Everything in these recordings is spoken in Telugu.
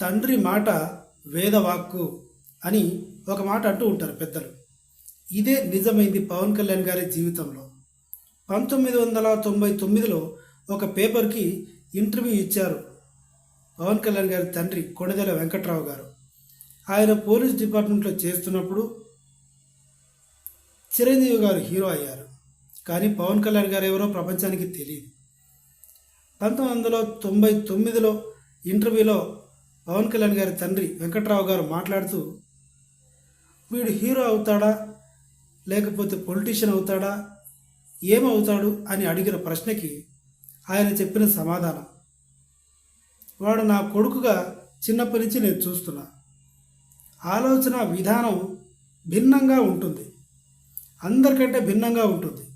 తండ్రి మాట వేదవాక్కు అని ఒక మాట అంటూ ఉంటారు పెద్దలు. ఇదే నిజమైంది పవన్ కళ్యాణ్ గారి జీవితంలో. పంతొమ్మిది వందల తొంభై తొమ్మిదిలో ఒక పేపర్కి ఇంటర్వ్యూ ఇచ్చారు పవన్ కళ్యాణ్ గారి తండ్రి కొణిదెల వెంకట్రావు గారు. ఆయన పోలీస్ డిపార్ట్మెంట్లో చేస్తున్నప్పుడు చిరంజీవి గారు హీరో అయ్యారు. కానీ పవన్ కళ్యాణ్ గారు ఎవరో ప్రపంచానికి తెలియదు పంతొమ్మిది వందల తొంభై తొమ్మిదిలో ఇంటర్వ్యూలో పవన్ కళ్యాణ్ గారి తండ్రి వెంకట్రావు గారు మాట్లాడుతూ వీడు హీరో అవుతాడా? లేకపోతే పొలిటీషియన్ అవుతాడా? ఏమవుతాడు? అని అడిగిన ప్రశ్నకి ఆయన చెప్పిన సమాధానం. వాడు నా కొడుకుగా చిన్నప్పటి నుంచి నేను చూస్తున్నా. ఆలోచన విధానం భిన్నంగా ఉంటుంది. అందరికంటే భిన్నంగా ఉంటుంది.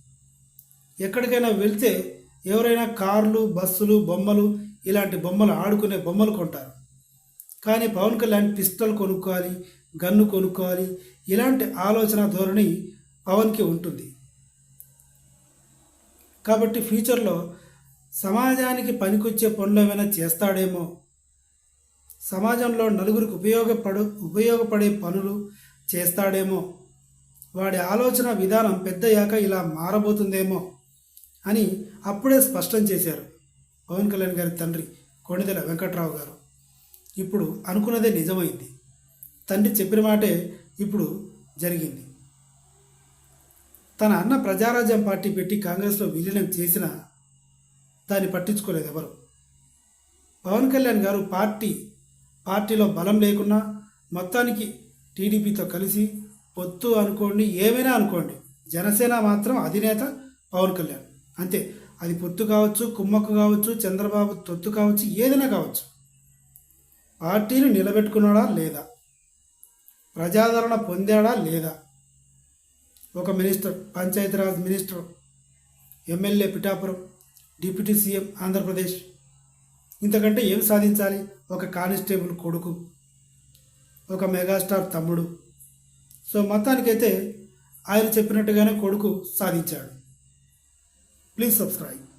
ఎక్కడికైనా వెళ్తే ఎవరైనా కార్లు బస్సులు బొమ్మలు ఇలాంటి బొమ్మలు ఆడుకునే బొమ్మలు కొంటారు. కానీ పవన్ కళ్యాణ్ పిస్టల్ కొనుక్కోవాలి గన్ను కొనుక్కోవాలి ఇలాంటి ఆలోచన ధోరణి పవన్కి ఉంటుంది. కాబట్టి ఫ్యూచర్లో సమాజానికి పనికొచ్చే పనులు ఏమైనా చేస్తాడేమో సమాజంలో నలుగురికి ఉపయోగపడు ఉపయోగపడే పనులు చేస్తాడేమో వాడి ఆలోచన విధానం పెద్దయ్యాక ఇలా మారబోతుందేమో అని అప్పుడే స్పష్టం చేశారు పవన్ కళ్యాణ్ గారి తండ్రి కొణిదెల వెంకట్రావు గారు. ఇప్పుడు అనుకున్నదే నిజమైంది. తండ్రి చెప్పిన మాటే ఇప్పుడు జరిగింది. తన అన్న ప్రజారాజ్యం పార్టీ పెట్టి కాంగ్రెస్లో విలీనం చేసినా దాన్ని పట్టించుకోలేదు ఎవరు. పవన్ కళ్యాణ్ గారు పార్టీ పార్టీలో బలం లేకున్నా మొత్తానికి టీడీపీతో కలిసి పొత్తు అనుకోండి ఏమైనా అనుకోండి జనసేన మాత్రం అధినేత పవన్ కళ్యాణ్. అంతే. అది పొత్తు కావచ్చు కుమ్మక్కు కావచ్చు చంద్రబాబు తొత్తు కావచ్చు ఏదైనా కావచ్చు. పార్టీని నిలబెట్టుకున్నాడా లేదా? ప్రజాదరణ పొందాడా లేదా? ఒక minister Panchayati Raj minister MLA Pithapuram deputy CM Andhra Pradesh. ఇంతకంటే ఏం సాధించాలి? ఒక కానిస్టేబుల్ కొడుకు ఒక మెగాస్టార్ తమ్ముడు. సో మొత్తానికైతే ఆయన చెప్పినట్టుగానే కొడుకు సాధించాడు. Please subscribe.